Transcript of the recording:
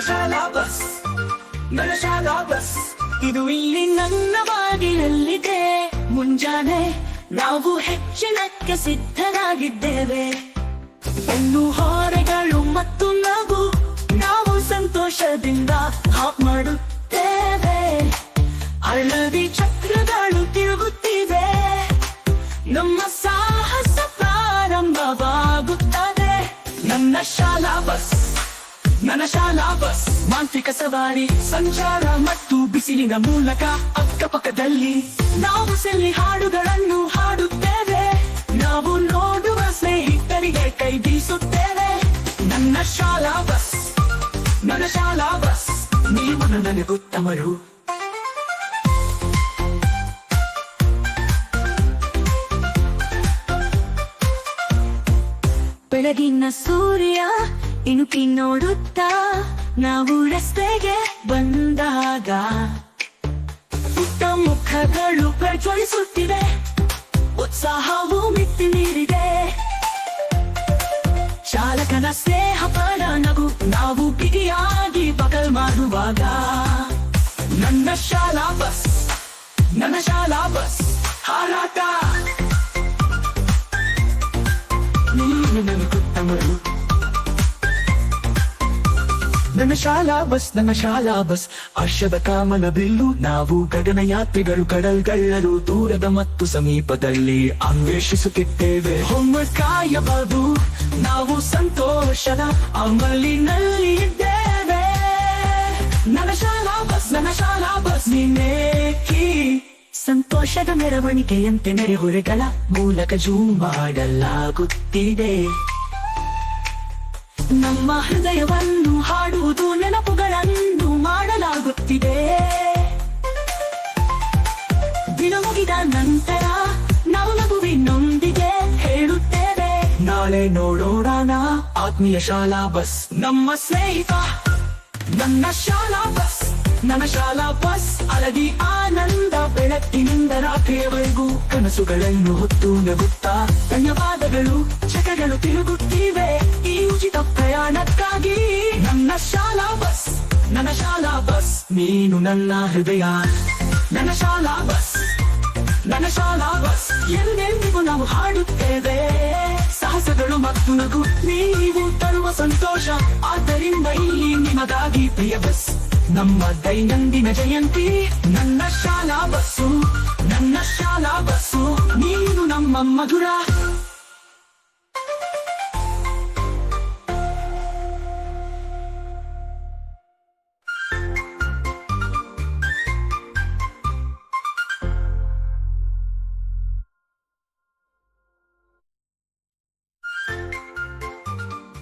ಶಾಲಾ ಬಸ್, ನನ್ನ ಬಸ್. ಇದು ಇಲ್ಲಿ ನನ್ನ ಬಾಗಿಲಲ್ಲಿದೆ. ಮುಂಜಾನೆ ನಾವು ಹೆಚ್ಚಿನಕ್ಕೆ ಸಿದ್ಧರಾಗಿದ್ದೇವೆ. ಇನ್ನು ಹೊರೆಗಳು ಮತ್ತು ನಗು ನಾವು ಸಂತೋಷದಿಂದ ಹಾಪ್ ಮಾಡುತ್ತೇವೆ. ಹಳದಿ ಚಕ್ರಗಳು ತಿರುಗುತ್ತಿವೆ. ನಮ್ಮ ಸಾಹಸ ಪ್ರಾರಂಭವಾಗುತ್ತದೆ. ನನ್ನ ಶಾಲಾ ಬಸ್. ನನ್ನ ಶಾಲಾ ಬಸ್, ಮಾಂತ್ರಿಕ ಸವಾರಿ, ಸಂಚಾರ ಮತ್ತು ಬಿಸಿಲಿನ ಮೂಲಕ ಅಕ್ಕಪಕ್ಕದಲ್ಲಿ. ನಾವು ಸೆಲ್ಲಿ ಹಾಡುಗಳನ್ನು ಹಾಡುತ್ತೇವೆ, ನಾವು ನೋಡುವ ಸ್ನೇಹಿತರಿಗೆ ಕೈ ಬೀಸುತ್ತೇವೆ. ನನ್ನ ಶಾಲಾ ಬಸ್, ನನ್ನ ಶಾಲಾ ಬಸ್, ನೀವು ನನಗುತ್ತಮರು ಬೆಳಗಿನ ಸೂರ್ಯ ಇಣುಕಿ ನೋಡುತ್ತಾ ನಾವು ರಸ್ತೆಗೆ ಬಂದಾಗ ಪುಟ್ಟ ಮುಖಗಳು ಪ್ರಜ್ವಲಿಸುತ್ತಿವೆ. ಉತ್ಸಾಹವು ಮಿತಿ ಮೀರಿದೆ. ಚಾಲಕನ ಸ್ನೇಹ ಪರ ನಗು, ನಾವು ಬಿಗಿಯಾಗಿ ಬಗಲ್ ಮಾಡುವಾಗ ನನ್ನ ಶಾಲಾ ಬಸ್, ನನ್ನ ಶಾಲಾ ಬಸ್. ನನ್ನ ಶಾಲಾ, ಬಸ್ ನನ್ನ ಬಸ್ ಹರ್ಷದ ಕಾಮನ ಬಿಲ್ಲು ನಾವು ಗಗನಯಾತ್ರಿಗಳು ಕಡಲ್ಗಳ್ಳರು ದೂರದ ಮತ್ತು ಸಮೀಪದಲ್ಲಿ ಅನ್ವೇಷಿಸುತ್ತಿದ್ದೇವೆ. ಒಮ್ಮೆ ಕಾಯಬಹುದು ನಾವು ಸಂತೋಷದ ಅಮಲಿನಲ್ಲಿ ಇದ್ದೇವೆ. ನನ್ನ ಬಸ್ ನನ್ನ ಶಾಲಾ, ಬಸ್ ನೀನೇಕಿ ಸಂತೋಷದ ಮೆರವಣಿಗೆಯಂತೆ ನೆರೆಹೊರೆಗಳ ಮೂಲಕ ಜೂಮ್ ಮಾಡಲಾಗುತ್ತಿದೆ. ನಮ್ಮ ಹೃದಯವನ್ನು ಹಾಡುವುದು ನೆನಪುಗಳನ್ನು ಮಾಡಲಾಗುತ್ತಿದೆ. ದಿನ ಮುಗಿದ ನಂತರ ನಾವು ನಗುವಿನೊಂದಿಗೆ ಹೇಳುತ್ತೇವೆ. ನಾಳೆ ನೋಡೋಣ ಆತ್ಮೀಯ ಶಾಲಾ ಬಸ್. ನಮ್ಮ ಸ್ನೇಹಿತ ನನ್ನ ಶಾಲಾ ಬಸ್. ನನ್ನ ಶಾಲಾ ಬಸ್ ಅಲಗಿ ಆನಂದ, ಬೆಳಕಿನಿಂದ ರಾತ್ರಿಯವರೆಗೂ ಕನಸುಗಳನ್ನು ಹೊತ್ತು ನಗುತ್ತಾ, ಧನ್ಯವಾದಗಳು, ಚಕಗಳು ತಿರುಗುತ್ತಿವೆ, ಈ ಉಚಿತ ಪ್ರಯಾಣಕ್ಕಾಗಿ. ನನ್ನ ಶಾಲಾ ಬಸ್, ನನ್ನ ಶಾಲಾ ಬಸ್, ನೀನು ನನ್ನ ಹೃದಯ. ನನ್ನ ಶಾಲಾ ಬಸ್, ನನ್ನ ಶಾಲಾ ಬಸ್ ಎಂದೆಂದಿಗೂ ನಾವು ಹಾಡುತ್ತೇವೆ. ಸಾಹಸಗಳು ಮತ್ತು ನಗು, ನೀವು ತರುವ ಸಂತೋಷ. ಆದ್ದರಿಂದ ಇಲ್ಲಿ ನಿಮಗಾಗಿ ಪ್ರಿಯ ಬಸ್. ನಮ್ಮ ದೈನಂದಿನ ಜಯಂತಿ ನನ್ನ ಶಾಲಾ ಬಸ್ಸು ನನ್ನ ಶಾಲಾ ಬಸ್ಸು ನೀನು ನಮ್ಮ ಮಧುರ